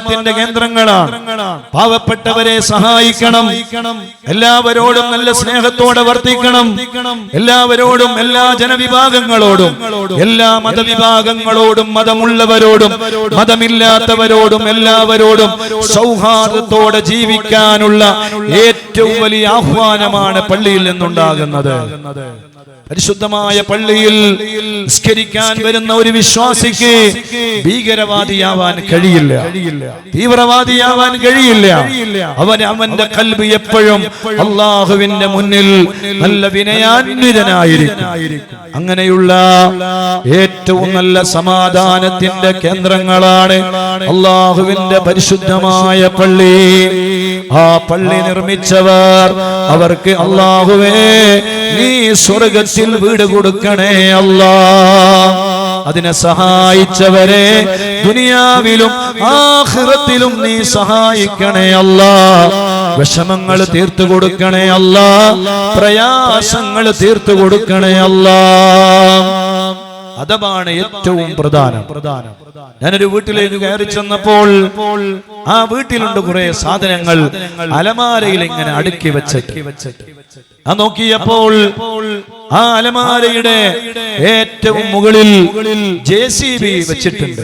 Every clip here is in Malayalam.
ത്തിന്റെ കേന്ദ്രങ്ങളാണ്. പാവപ്പെട്ടവരെ സഹായിക്കണം. എല്ലാവരോടും നല്ല സ്നേഹത്തോടെ വർത്തിക്കണം. എല്ലാവരോടും എല്ലാ ജനവിഭാഗങ്ങളോടും എല്ലാ മതവിഭാഗങ്ങളോടും മതമുള്ളവരോടും മതമില്ലാത്തവരോടും എല്ലാവരോടും സൗഹാർദ്ദത്തോടെ ജീവിക്കാനുള്ള ഏറ്റവും വലിയ ആഹ്വാനമാണ് പള്ളിയിൽ നിന്നുണ്ടാകുന്നത്. പരിശുദ്ധമായ പള്ളിയിൽ നിസ്കരിക്കാൻ വരുന്ന ഒരു വിശ്വാസിക്ക് ഭീകരവാദിയാവാൻ കഴിയില്ല. തീവ്രവാദിയാവാൻ കഴിയില്ല. അവൻ അവന്റെ കൽബ് എപ്പോഴും അള്ളാഹുവിന്റെ മുന്നിൽ നല്ല വിനയാന്വിതനായിരിക്കും. അങ്ങനെയുള്ള ഏറ്റവും നല്ല സമാധാനത്തിന്റെ കേന്ദ്രങ്ങളാണ് അള്ളാഹുവിന്റെ പരിശുദ്ധമായ പള്ളി. ആ പള്ളി നിർമ്മിച്ചവർ അവർക്ക് അള്ളാഹുവേ നീ സ്വർഗത്തിൽ വീട് കൊടുക്കണേ അല്ല. അതിനെ സഹായിച്ചവരെ ദുനിയാവിലും ആഖിറത്തിലും നീ സഹായിക്കണേ അല്ല. വിഷമങ്ങൾ തീർത്തു കൊടുക്കണേ അല്ല. പ്രയാസങ്ങൾ തീർത്തു കൊടുക്കണേ അല്ല. അതമാണ് ഏറ്റവും പ്രധാനം. പ്രധാനം ഞാനൊരു വീട്ടിലേക്ക് കയറി ചെന്നപ്പോൾ ആ വീട്ടിലുണ്ട് കുറെ സാധനങ്ങൾ അലമാരയിൽ ഇങ്ങനെ അടുക്കി വെച്ചിട്ട് വെച്ചിട്ട്. ആ നോക്കിയപ്പോൾ ആ അലമാരയുടെ ഏറ്റവും മുകളിൽ ജെ സി ബി വെച്ചിട്ടുണ്ട്.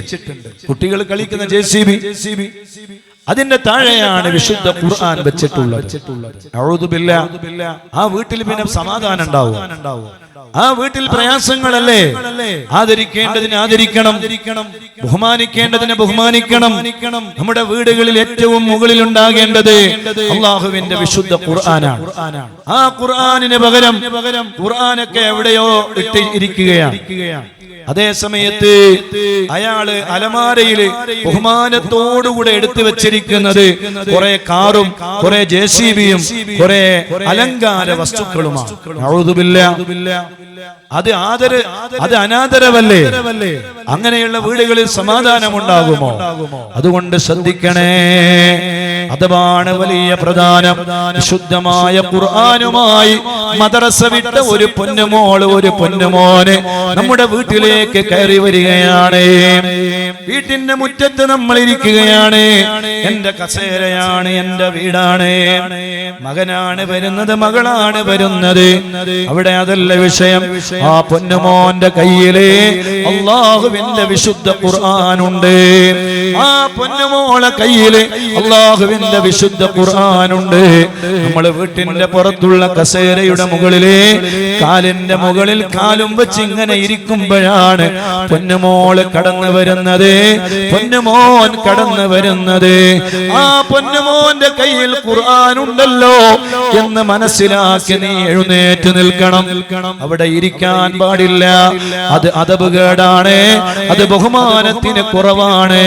കുട്ടികൾ കളിക്കുന്ന ജെ സി ബി അതിന്റെ താഴെയാണ് വിശുദ്ധ ഖുർആൻ വെച്ചിട്ടുള്ളത്. ആ വീട്ടിൽ പിന്നെ സമാധാനം ഉണ്ടാവും. ആ വീട്ടിൽ പ്രയാസങ്ങളല്ലേ? ആദരിക്കേണ്ടതിന് ആദരിക്കണം. ബഹുമാനിക്കേണ്ടതിന് ബഹുമാനിക്കണം. നമ്മുടെ വീടുകളിൽ ഏറ്റവും മുകളിൽ ഉണ്ടാകേണ്ടത് അള്ളാഹുവിന്റെ വിശുദ്ധ ഖുർആനാണ്. ആ ഖുർആാനിന് പകരം ഖുർആാനൊക്കെ എവിടെയോ ഇട്ട് ഇരിക്കുകയാണ് അതേ സമയത്ത് അയാൾ അലമാരയിൽ ബഹുമാനത്തോടുകൂടെ എടുത്തു വെച്ചിരിക്കുന്നത് കുറെ കാറും കുറെ ജെ സി ബിയും കുറെ അലങ്കാര വസ്തുക്കളുമാണ്. അത് ആദര അത് അനാദരവല്ലേ? അങ്ങനെയുള്ള വീടുകളിൽ സമാധാനം ഉണ്ടാകുമോ അതുകൊണ്ട് ശ്രദ്ധിക്കണേ. അതാണ് വലിയ പ്രധാനം ശുദ്ധമായ ഖുർആനുമായി മദ്രസ വിട്ട ഒരു പൊന്നുമോൾ ഒരു പൊന്നുമോന് നമ്മുടെ വീട്ടിലേക്ക് കയറി വരികയാണ്. വീട്ടിന്റെ മുറ്റത്ത് നമ്മൾ ഇരിക്കുകയാണ്. എന്റെ കസേരയാണ് എന്റെ വീടാണ്. മകനാണ് വരുന്നത് മകളാണ് വരുന്നത്. അവിടെ അതല്ല വിഷയം. ആ പൊന്നുമോന്റെ കയ്യിലെ അള്ളാഹുവിന്റെ വിശുദ്ധ ഖുർആാനുണ്ട്. ആ പൊന്നുമോളെ കയ്യിൽ അള്ളാഹുവിന്റെ വിശുദ്ധ ഖുർആാനുണ്ട്. നമ്മൾ വീട്ടിന്റെ പുറത്തുള്ള കസേരയുടെ മുകളിലെ കാലിന്റെ മുകളിൽ കാലും വെച്ച് ഇങ്ങനെ ഇരിക്കുമ്പോഴാണ് പൊന്നുമോൾ കടന്നു വരുന്നത്. പൊന്നുമോൻ കടന്നു വരുന്നത്. ആ പൊന്നുമോന്റെ കയ്യിൽ ഖുർആാനുണ്ടല്ലോ എന്ന് മനസ്സിലാക്കി നീ എഴുന്നേറ്റ് നിൽക്കണം. അവിടെ ഇരിക്കാൻ പാടില്ല. അത് അതപകേടാണ് അത് ബഹുമാനത്തിന് കുറവാണ്.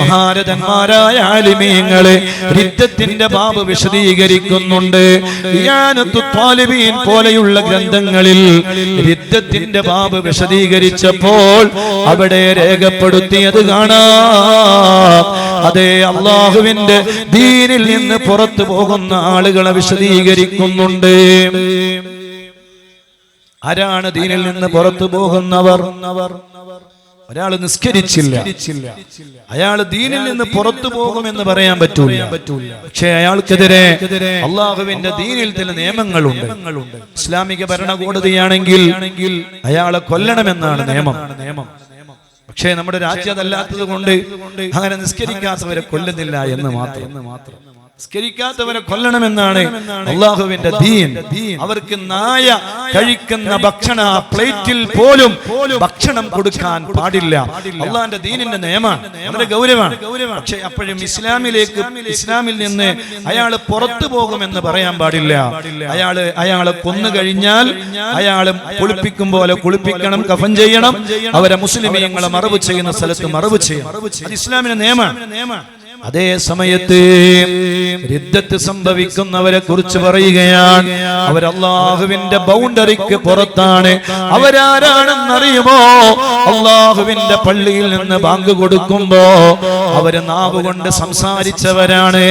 മഹാരഥന്മാരായ ആലിമീങ്ങൾ രിദ്ധത്തിന്റെ ബാബ് വിശദീകരിക്കുന്നുണ്ട്. പോലെയുള്ള ഗ്രന്ഥങ്ങളിൽ രിദ്ധത്തിന്റെ ബാബ് വിശദീകരിച്ചപ്പോൾ അവിടെ രേഖപ്പെടുത്തിയത് കാണാം. അതെ അള്ളാഹുവിന്റെ ദീനിൽ നിന്ന് പുറത്തു പോകുന്ന ആളുകളെ വിശദീകരിക്കുന്നുണ്ട്. ആരാണ് ദീനിൽ നിന്ന് പുറത്തു പോകുന്നവർ? ഒരാൾ നിസ്കരിച്ചില്ല. അയാൾ ദീനിൽ നിന്ന് പുറത്തു പോകുമെന്ന് പറയാൻ പറ്റൂല. പക്ഷേ അയാൾക്കെതിരെ അള്ളാഹുവിന്റെ ദീനിൽ ചില നിയമങ്ങളുണ്ട്. ഇസ്ലാമിക ഭരണകൂടതിയാണെങ്കിൽ അയാളെ കൊല്ലണമെന്നാണ് നിയമം. നിയമം. പക്ഷേ നമ്മുടെ രാജ്യം അതല്ലാത്തത് കൊണ്ട് അങ്ങനെ നിസ്കരിക്കാത്തവരെ കൊല്ലുന്നില്ല എന്ന് മാത്രം. നിസ്കരിക്കാത്തവരെ കൊല്ലണമെന്നാണ് അള്ളാഹുവിന്റെ ദീൻ. അവർക്ക് നായ കഴിക്കുന്ന ഭക്ഷണ പ്ലേറ്റിൽ പോലും ഭക്ഷണം കൊടുക്കാൻ പാടില്ല. അള്ളാഹിന്റെ ദീനിന്റെ നിയമമാണ്. നമ്മുടെ ഗൗരവമാണ്. പക്ഷെ അപ്പോഴും ഇസ്ലാമിലേക്ക് ഇസ്ലാമിൽ നിന്ന് അയാൾ പുറത്തു പോകുമെന്ന് പറയാൻ പാടില്ല. അയാൾ അയാളെ കൊന്നു കഴിഞ്ഞാൽ അയാൾ കുളിപ്പിക്കും പോലെ കുളിപ്പിക്കണം കഫൻ ചെയ്യണം. അവരെ മുസ്ലിമീങ്ങളെ മറവ് ചെയ്യുന്ന സ്ഥലത്ത് മറവ് ചെയ്യണം. ഇസ്ലാമിന്റെ നിയമമാണ്. അതേ സമയത്ത് രിദ്ധത്ത് സംഭവിക്കുന്നവരെ കുറിച്ച് പറയുകയാണ്. അവരല്ലാഹുവിന്റെ ബൗണ്ടറിക്ക് പുറത്താണ്. അവരാരാണെന്നറിയുമോ? അള്ളാഹുവിന്റെ പള്ളിയിൽ നിന്ന് ബാങ്ക് കൊടുക്കുമ്പോ അവർ നാവ് കൊണ്ട് സംസാരിച്ചവരാണ്.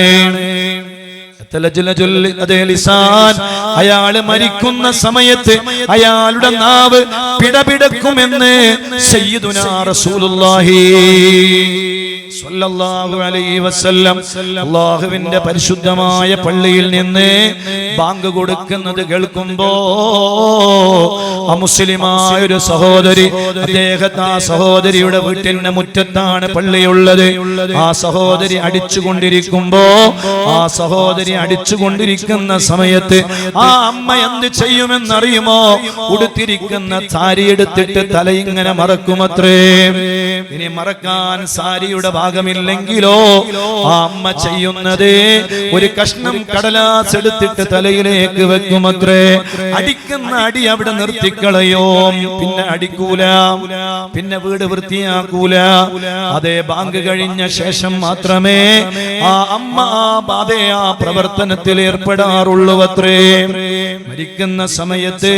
അതേ ലിസാൻ. അയാൾ മരിക്കുന്ന സമയത്ത് അയാളുടെ നാവ് പിടപിടക്കുമെന്ന് സയ്യിദുനാ റസൂലുള്ളാഹി അല്ലാഹുവിന്റെ പരിശുദ്ധമായ പള്ളിയിൽ നിന്ന് ബാങ്ക് കൊടുക്കുന്നത് കേൾക്കുമ്പോ അമുസ്ലിമായ ഒരു സഹോദരി അദ്ദേഹത്തെ ആ സഹോദരിയുടെ വീട്ടിന്റെ മുറ്റത്താണ് പള്ളിയുള്ളത് ആ സഹോദരി അടിച്ചുകൊണ്ടിരിക്കുമ്പോ ആ സഹോദരി അടിച്ചുകൊണ്ടിരിക്കുന്ന സമയത്ത് ആ അമ്മ എന്ത് ചെയ്യുമെന്നറിയുമോ? ഉടുത്തിരിക്കുന്ന സാരി എടുത്തിട്ട് തലയിങ്ങനെ മറക്കുമത്രേ. ഇനി മറക്കാൻ സാരിയുടെ ഭാഗമില്ലെങ്കിലോ? ആ അമ്മ ചെയ്യുന്നത് ഒരു കഷ്ണം കടലാസ് എടുത്തിട്ട് തലയിലേക്ക് വെക്കുമത്രേ. അടിക്കുന്ന അടി അവിടെ നിർത്തിക്കളയോ? പിന്നെ അടിക്കൂല. പിന്നെ വീട് വൃത്തിയാക്കൂല. അതേ ബാങ്ക് കഴിഞ്ഞ ശേഷം മാത്രമേ ആ അമ്മ ആ ബാധേ ആ പ്രവർത്തനത്തിൽ ഏർപ്പെടാറുള്ളൂ അത്രേ മരിക്കുന്ന സമയത്ത്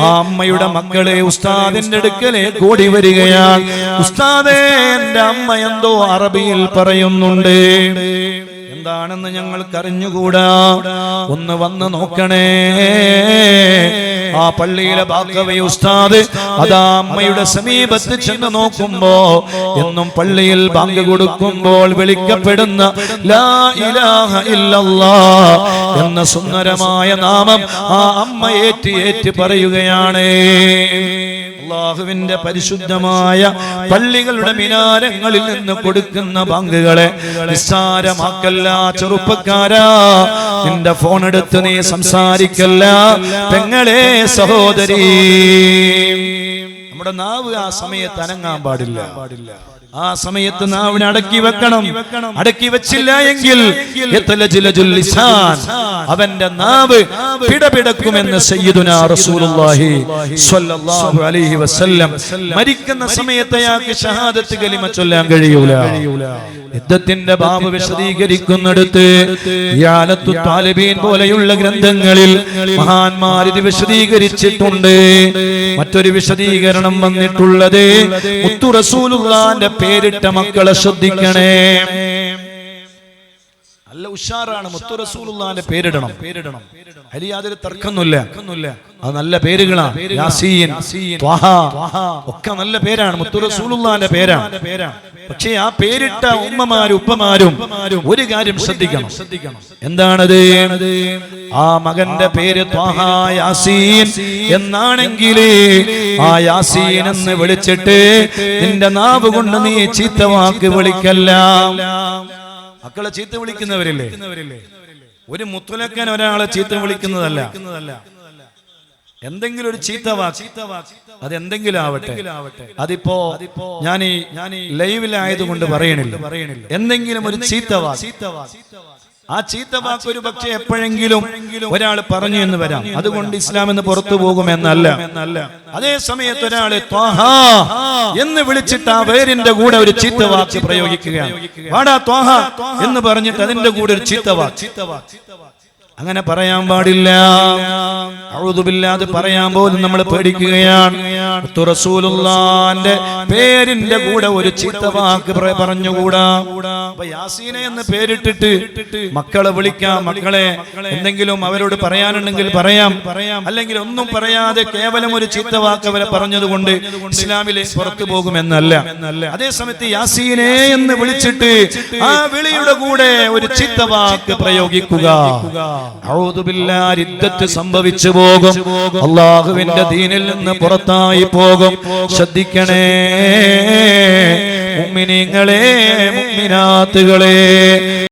ആ അമ്മയുടെ മക്കളെ ഉസ്താദിന്റെ അടുക്കലേക്ക് ഓടി വരികയാണ്. ഉസ്താദേ എന്റെ അമ്മ എന്തോ അറബിയിൽ പറയുന്നുണ്ട്. എന്താണെന്ന് ഞങ്ങൾക്കറിഞ്ഞുകൂടാ? ഒന്ന് വന്ന് നോക്കണേ. ആ പള്ളിയിലെ ബാക്കവി ഉസ്താദ് അതാ അമ്മയുടെ സമീപത്ത് ചെന്ന് നോക്കുമ്പോ എന്നും പള്ളിയിൽ ബാങ്ക് കൊടുക്കുമ്പോൾ വിളിക്കപ്പെടുന്ന ലാ ഇലാഹ ഇല്ലല്ലാ എന്ന സുന്ദരമായ നാമം ആ അമ്മ ഏറ്റി ഏറ്റി പറയുകയാണ്. അള്ളാഹുവിന്റെ പരിശുദ്ധമായ പള്ളികളുടെ മിനാരങ്ങളിൽ നിന്ന് കൊടുക്കുന്ന ബാങ്കുകളെ നിസ്സാരമാക്കല്ല ചെറുപ്പക്കാരാ. നിന്റെ ഫോൺ എടുത്ത് നീ സംസാരിക്കല്ല. പെങ്ങളെ സഹോദരി. നമ്മുടെ നാവ് ആ സമയത്ത് അനങ്ങാൻ പാടില്ല പാടില്ല. ആ സമയത്ത് നാവിനെ അടക്കി വെക്കണം. അടക്കി വെച്ചില്ല എങ്കിൽ. അവന്റെ നാവ് പിടപിടക്കുമെന്ന് അലൈഹി വസല്ലം. മരിക്കുന്ന സമയത്ത് അയാൾക്ക് ഷഹാദത്ത് കലിമ ചൊല്ലാൻ കഴിയൂല. യുദ്ധത്തിന്റെ ബാബ് വിശദീകരിക്കുന്നിടത്ത് യാലത്തു താലിബീൻ പോലെയുള്ള ഗ്രന്ഥങ്ങളിൽ മഹാന്മാർ ഇത് വിശദീകരിച്ചിട്ടുണ്ട്. മറ്റൊരു വിശദീകരണം വന്നിട്ടുള്ളത് മുത്തു റസൂലുള്ളാന്റെ പേരിട്ട മക്കളെ ശ്രദ്ധിക്കണേ. അല്ല ഉഷാറാണ് മുത്തു റസൂലുള്ളാന്റെ പേരിടണം. പേരിടണം അതിൽ യാതൊരു തർക്കമൊന്നുമില്ല. അത് നല്ല പേരുകളാണ് യാസീൻ ഒക്കെ നല്ല പേരാണ്. മുത്തുറസൂലുള്ളാന്റെ പേരാണ്. പക്ഷേ ആ പേരിട്ട ഉമ്മമാരും ഉപ്പമാരും ഒരു കാര്യം ശ്രദ്ധിക്കണം. ശ്രദ്ധിക്കണം. എന്താണത്? ആ മകന്റെ പേര് യാസീൻ എന്നാണെങ്കിൽ ആ യാസീൻ എന്ന് വിളിച്ചിട്ട് നിന്റെ നാവ് കൊണ്ട് നീ ചീത്ത വാക്ക് വിളിക്കല്ല. മക്കളെ ചീത്ത വിളിക്കുന്നവരില്ലേ? ഒരു മുത്തുലക്കൻ ഒരാളെ ചീത്ത വിളിക്കുന്നതല്ല. എന്തെങ്കിലും ഒരു ചീത്ത അത് എന്തെങ്കിലും ആവട്ടെ. അതിപ്പോ ഞാൻ ഈ ലൈവിലായതുകൊണ്ട് പറയണില്ല. പറയണില്ല എന്തെങ്കിലും ഒരു ചീത്ത വാക്ക്. ആ ചീത്ത വാക്ക് ഒരു പക്ഷേ എപ്പോഴെങ്കിലും ഒരാൾ പറഞ്ഞു എന്ന് വരാം. അതുകൊണ്ട് ഇസ്ലാം എന്ന് പുറത്തു പോകുമെന്നല്ല. അതേ സമയത്ത് ഒരാൾ എന്ന് വിളിച്ചിട്ട് ആ പേരിന്റെ കൂടെ ഒരു ചീത്ത വാക്ക് പ്രയോഗിക്കുകയാണ്. വാടാ ത്വാഹ എന്ന് പറഞ്ഞിട്ട് അതിന്റെ കൂടെ ഒരു ചീത്ത വാക്ക്. അങ്ങനെ പറയാൻ പാടില്ല. അഴുതുമില്ലാതെ പറയാൻ പോലും നമ്മൾ പേടിക്കുകയാണ്. റസൂലുള്ളാന്റെ പേരിന്റെ കൂടെ ഒരു ചീത്ത വാക്ക് പറ- പറഞ്ഞുകൂടാ? അപ്പൊ യാസീനെ എന്ന് പേരിട്ടിട്ട് മക്കളെ വിളിക്കാം മക്കളെ എന്തെങ്കിലും അവരോട് പറയാനുണ്ടെങ്കിൽ പറയാം. പറയാം അല്ലെങ്കിൽ ഒന്നും പറയാതെ കേവലം ഒരു ചീത്ത വാക്ക് അവരെ പറഞ്ഞതുകൊണ്ട് ഇസ്ലാമിലെ പുറത്തു പോകുമെന്നല്ല. അതേ സമയത്ത് യാസീനെ എന്ന് വിളിച്ചിട്ട് ആ വിളിയുടെ കൂടെ ഒരു ചീത്ത വാക്ക് പ്രയോഗിക്കുക. സംഭവിച്ചു പോകും. അള്ളാഹുവിന്റെ ദീനിൽ നിന്ന് പുറത്തായി പോകും. ശ്രദ്ധിക്കണേ. മുഅ്മിനീങ്ങളെ മുഅ്മിനാത്തുകളെ.